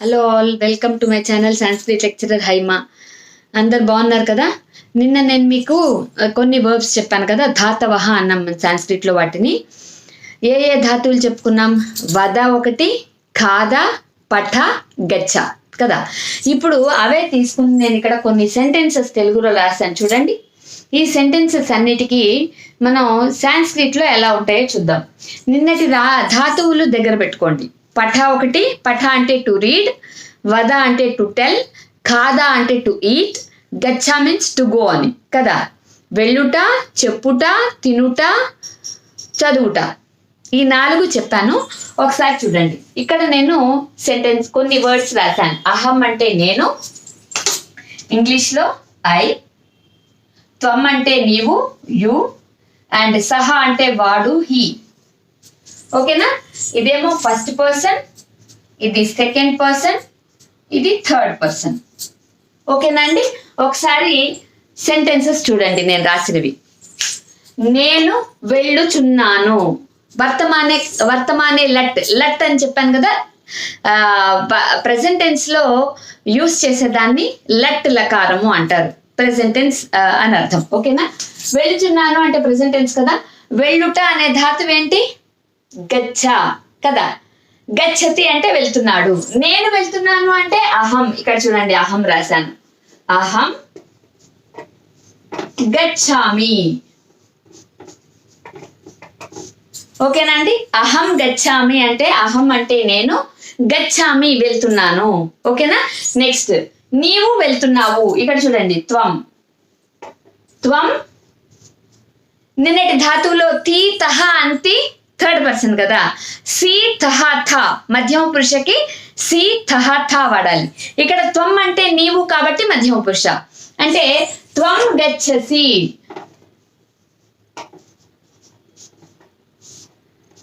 Hello all welcome to my channel Sanskrit lecturer Haima అందరు బాగున్నారు కదా? నిన్న నేను మీకు కొన్ని వర్బ్స్ చెప్పాను కదా ధాతవహ అన్నాం మన సాంస్క్రిట్లో వాటిని. ఏ ఏ ధాతువులు చెప్పుకున్నాం? వద ఒకటి ఖాద పఠ గచ్చ కదా? ఇప్పుడు అవే తీసుకుని నేను ఇక్కడ కొన్ని సెంటెన్సెస్ తెలుగులో రాశాను. చూడండి. ఈ సెంటెన్సెస్ అన్నిటికీ మనం సాంస్క్రిట్లో ఎలా ఉంటాయో చూద్దాం. నిన్నటి రా ధాతువులు దగ్గర పెట్టుకోండి. పఠ ఒకటి పఠ అంటే టు రీడ్ వద అంటే టు టెల్ ఖాదా అంటే టు ఈట్ గచ్చా మీన్స్ టు గో అని కదా? వెళ్ళుట చెప్పుట తినుట చదువుట. ఈ నాలుగు చెప్పాను. ఒకసారి చూడండి. ఇక్కడ నేను సెంటెన్స్ కొన్ని వర్డ్స్ రాశాను. అహం అంటే నేను ఇంగ్లీష్లో ఐ త్వం అంటే నీవు యు అండ్ సహ అంటే వాడు హీ ఓకేనా? ఇదేమో ఫస్ట్ పర్సన్ ఇది సెకండ్ పర్సన్ ఇది థర్డ్ పర్సన్ ఓకేనా అండి? ఒకసారి సెంటెన్సెస్ చూడండి నేను రాసినవి. నేను వెళ్ళుచున్నాను. వర్తమానే వర్తమానే లట్ లట్ అని చెప్పాను కదా? ప్రెసెంట్ టెన్స్లో యూస్ చేసేదాన్ని లట్ లకారము అంటారు. ప్రెసెంట్ టెన్స్ అని అర్థం. ఓకేనా? వెళ్ళుచున్నాను అంటే ప్రెసెంట్ టెన్స్ కదా? వెళ్ళుట అనే ధాతువు ఏంటి? గచ్చ కదా? గచ్చతి అంటే వెళ్తున్నాడు. నేను వెళ్తున్నాను అంటే అహం. ఇక్కడ చూడండి అహం రాశాను. అహం గచ్చామి. ఓకేనండి అహం గచ్చామి అంటే అహం అంటే నేను గచ్చామి వెళ్తున్నాను. ఓకేనా? నెక్స్ట్ నీవు వెళ్తున్నావు. ఇక్కడ చూడండి త్వం. త్వం. నిన్నటి ధాతువులో తీ తహ అంతి థర్డ్ పర్సన్ కదా. సి తహ థ. మధ్యమ పురుషకి సి తహ థ వాడాలి. ఇక్కడ త్వం అంటే నీవు కాబట్టి మధ్యమ పురుష. అంటే త్వం గచ్చసి.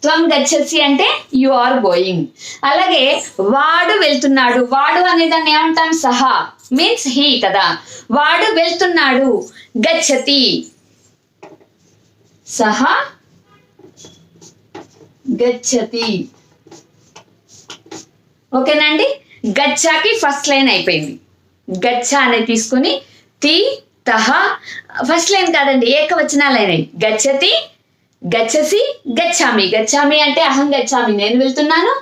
త్వం గచ్చసి అంటే యు ఆర్ గోయింగ్ అలాగే వాడు వెళ్తున్నాడు. వాడు అనే దాన్ని ఏమంటాం? సహా. మీన్స్ హీ కదా. వాడు వెళ్తున్నాడు. గచ్చతి. సహా గచ్చతి. ఓకేనండి గచ్చాకి ఫస్ట్ లైన్ అయిపోయింది. గచ్చ అనేది తీసుకుని తి తహ ఫస్ట్ లైన్ కాదండి ఏకవచనాలు అయినాయి గచ్చతి గచ్చసి గచ్చామి. గచ్చామి అంటే అహం గచ్చామి. నేను వెళ్తున్నాను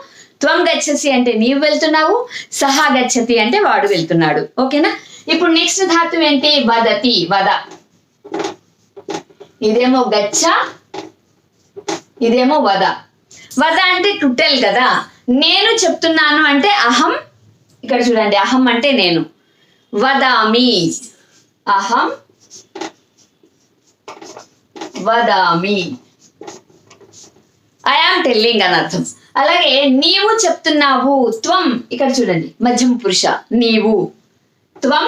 త్వం గచ్చసి అంటే నీవు వెళ్తున్నావు సహా గచ్చతి అంటే వాడు వెళ్తున్నాడు. ఓకేనా? ఇప్పుడు నెక్స్ట్ ధాతు ఏంటి? వదతి వద. ఇదేమో గచ్చ ఇదేమో వద. వద అంటే టుట్టెల్ కదా. నేను చెప్తున్నాను అంటే అహం ఇక్కడ చూడండి అహం అంటే నేను. వదామి. అహం వదామి. ఐఆమ్ టెల్లింగ్ అని అర్థం. అలాగే నీవు చెప్తున్నావు త్వం ఇక్కడ చూడండి మధ్యమ పురుష నీవు. త్వం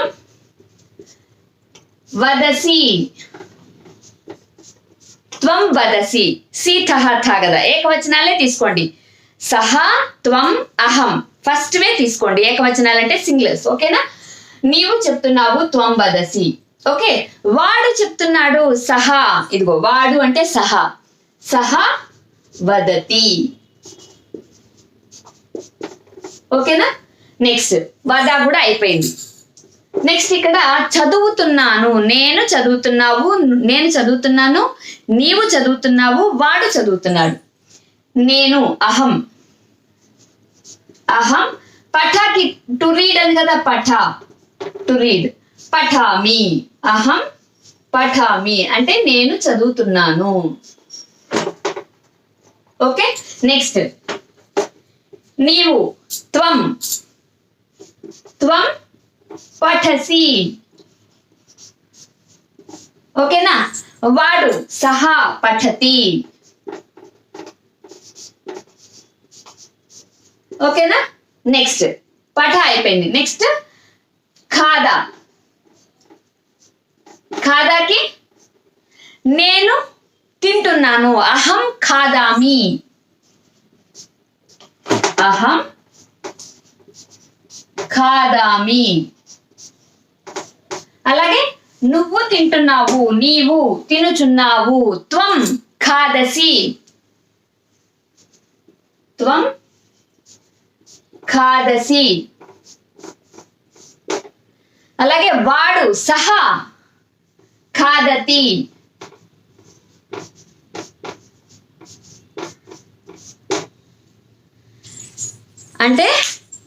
వదసి. త్వం వదసి. సి థహ థ కదా ఏకవచనాలే తీసుకోండి. సహా త్వం అహం. ఫస్ట్ వే తీసుకోండి. ఏకవచనాలు అంటే సింగిల్స్. ఓకేనా? నీవు చెప్తున్నావు త్వం వదసి. ఓకే? వాడు చెప్తున్నాడు సహా. ఇదిగో వాడు అంటే సహా. సహా వదతి. ఓకేనా? నెక్స్ట్. వద కూడా అయిపోయింది. నెక్స్ట్ ఇక్కడ చదువుతున్నాను. నేను చదువుతున్నావు నేను చదువుతున్నాను నీవు చదువుతున్నావు వాడు చదువుతున్నాడు. నేను అహం. అహం పఠాకి టు రీడ్ అని కదా పఠ. To read పఠామి. అహం పఠామి. అంటే నేను చదువుతున్నాను. ఓకే నెక్స్ట్ నీవు త్వం. త్వం పఠసి. ఓకేనా? వాడు సహా పఠతి. ఓకేనా? నెక్స్ట్ పఠ అయిపోయింది. నెక్స్ట్ ఖాదా. ఖాదాకి నేను తింటున్నాను. అహం ఖాదామి. అహం ఖాదామి. అలాగే నువ్వు తింటున్నావు నీవు తినుచున్నావు త్వం ఖాదసి. త్వం ఖాదసి. అలాగే వాడు సహా ఖాదతి. అంటే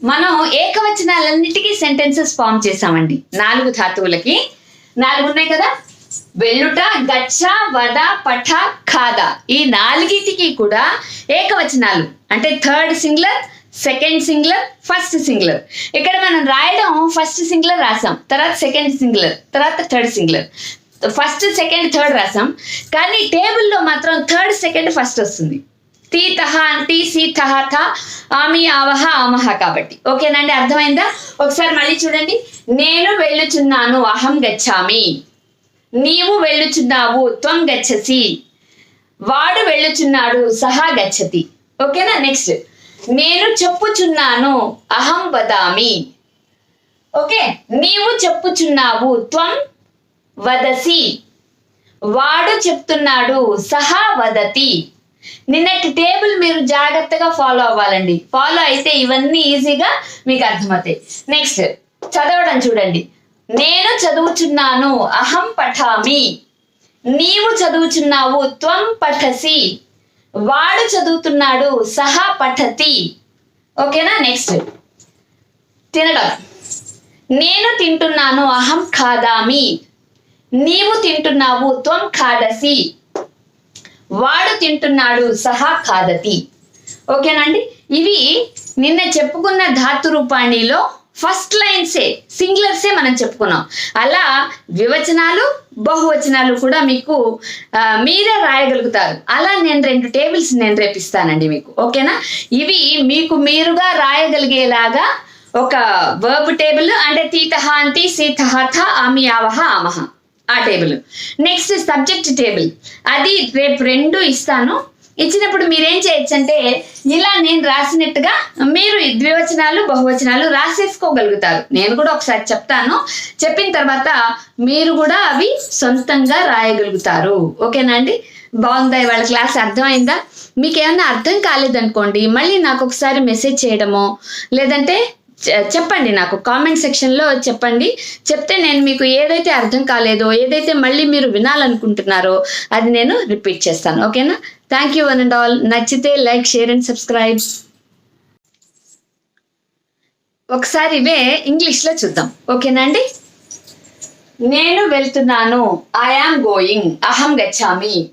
మనం ఏకవచనాలన్నిటికీ సెంటెన్సెస్ ఫామ్ చేసామండి నాలుగు ధాతువులకి. నాలుగు ఉన్నాయి కదా? వెల్లుట గచ్చ వద పఠ ఖాద. ఈ నాలుగిటికి కూడా ఏకవచనాలు. అంటే third singular second singular first singular. ఇక్కడ మనం రాయడం ఫస్ట్ సింగులర్ రాసాం. తర్వాత సెకండ్ సింగులర్ తర్వాత third singular. First second third రాసాం. కానీ టేబుల్లో మాత్రం థర్డ్ సెకండ్ ఫస్ట్ వస్తుంది. టీ తహ టీ సి తహ థ ఆమి ఆవహ ఆమహ కాబట్టి. ఓకేనండి అర్థమైందా? ఒకసారి మళ్ళీ చూడండి. నేను వెళ్ళుచున్నాను అహం గచ్చామి. నీవు వెళ్ళుచున్నావు త్వం గచ్చసి. వాడు వెళ్ళుచున్నాడు సహా గచ్చతి. ఓకేనా? నెక్స్ట్. నేను చెప్పుచున్నాను అహం వదామి. ఓకే? నీవు చెప్పుచున్నావు త్వం వదసి. వాడు చెప్తున్నాడు సహా వదతి. నిన్నటి టేబుల్ మీరు జాగ్రత్తగా ఫాలో అవ్వాలండి. ఫాలో అయితే ఇవన్నీ ఈజీగా మీకు అర్థమవుతాయి. నెక్స్ట్ చదవడం చూడండి. నేను చదువుచున్నాను అహం పఠామి. నీవు చదువుచున్నావు త్వం పఠసి. వాడు చదువుతున్నాడు సహా పఠతి. ఓకేనా? నెక్స్ట్ తినడం. నేను తింటున్నాను అహం ఖాదామి. నీవు తింటున్నావు త్వం ఖాదసి. వాడు తింటున్నాడు సహా ఖాదతి. ఓకేనండి ఇవి నిన్న చెప్పుకున్న ధాతు రూపాణిలో ఫస్ట్ లైన్సే సింగులర్సే మనం చెప్పుకున్నాం. అలా వివచనాలు బహువచనాలు కూడా మీకు మీరే రాయగలుగుతారు. అలా నేను రెండు టేబుల్స్ నేను రేపిస్తానండి మీకు. ఓకేనా? ఇవి మీకు మీరుగా రాయగలిగేలాగా ఒక వర్బ్ టేబుల్ అంటే తీతహాంతి సీతహథ ఆమి ఆవహ ఆమహ. ఆ టేబుల్. Next subject table. అది రేపు రెండు ఇస్తాను. ఇచ్చినప్పుడు మీరేం చేయొచ్చు అంటే ఇలా నేను రాసినట్టుగా మీరు ద్వివచనాలు బహువచనాలు రాసేసుకోగలుగుతారు. నేను కూడా ఒకసారి చెప్తాను. చెప్పిన తర్వాత మీరు కూడా అవి సొంతంగా రాయగలుగుతారు. ఓకేనా అండి? బాగుందా ఇవాళ క్లాస్? అర్థమైందా? మీకు ఏమైనా అర్థం కాలేదనుకోండి మళ్ళీ నాకు ఒకసారి మెసేజ్ చేయడమో లేదంటే చెప్పండి నాకు కామెంట్ సెక్షన్లో చెప్పండి. చెప్తే నేను మీకు ఏదైతే అర్థం కాలేదో ఏదైతే మళ్ళీ మీరు వినాలనుకుంటున్నారో అది నేను రిపీట్ చేస్తాను. ఓకేనా? Thank you one and all నచ్చితే లైక్ షేర్ అండ్ సబ్స్క్రైబ్. ఒకసారి ఇవే ఇంగ్లీష్లో చూద్దాం. ఓకేనా అండి? నేను వెళ్తున్నాను. ఐ ఆమ్ గోయింగ్ అహం గచ్చామి.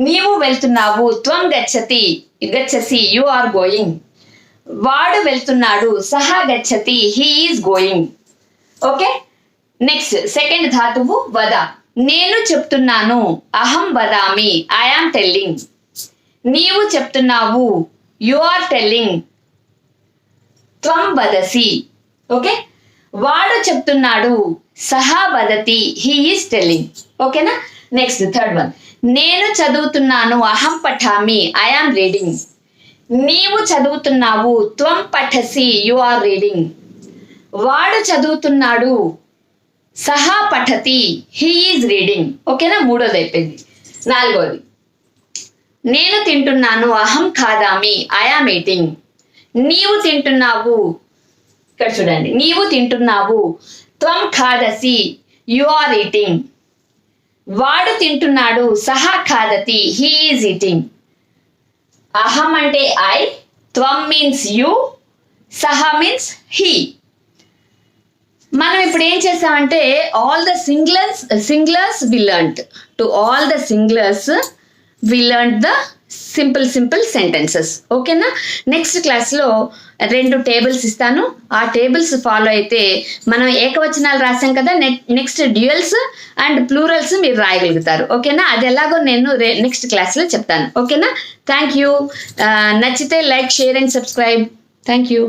నీవు వెళ్తున్నావు. త్వం గచ్చతి. గచ్చసి. యు ఆర్ గోయింగ్ వాడు వెళ్తున్నాడు సహా గచ్చతి he is going okay next second ధాతువు వద నేను చెప్తున్నాను అహం వదామి ఐ టెల్లింగ్ నీవు చెప్తున్నావు యు ఆర్ టెల్లింగ్ త్వం వదసి. ఓకే వాడు చెప్తున్నాడు సహా వదతి హీ ఈజ్ టెల్లింగ్ ఓకేనా నెక్స్ట్ థర్డ్ వన్ నేను చదువుతున్నాను అహం పఠామి ఐ రీడింగ్ నీవు చదువుతున్నావు త్వం పఠసి యు ఆర్ రీడింగ్ వాడు చదువుతున్నాడు సహా పఠతి హీ ఈజ్ రీడింగ్ ఓకేనా? మూడోది అయిపోయింది. నాలుగోది. నేను తింటున్నాను అహం ఖాదామి ఐఆమ్ ఆమ్ ఈటింగ్ నీవు తింటున్నావు ఇక్కడ చూడండి. నీవు తింటున్నావు త్వం ఖాదసి యు ఆర్ ఈటింగ్ వాడు తింటున్నాడు సహా ఖాదతి హీ ఈజ్ ఈటింగ్ అహం అంటే ఐ త్వం మీన్స్ యు సహ మీన్స్ హీ మనం ఇప్పుడు ఏం చేసామంటే all the singulars singulars we learnt to all the singulars we learn the simple simple sentences. ఓకేనా? నెక్స్ట్ క్లాస్లో రెండు టేబుల్స్ ఇస్తాను. ఆ టేబుల్స్ ఫాలో అయితే మనం ఏకవచనాలు రాసాం కదా నెక్స్ట్ డ్యూయల్స్ అండ్ ప్లూరల్స్ మీరు రాయగలుగుతారు. ఓకేనా? అది ఎలాగో నేను నెక్స్ట్ క్లాస్లో చెప్తాను. ఓకేనా? Thank you. నచ్చితే like share and subscribe. Thank you.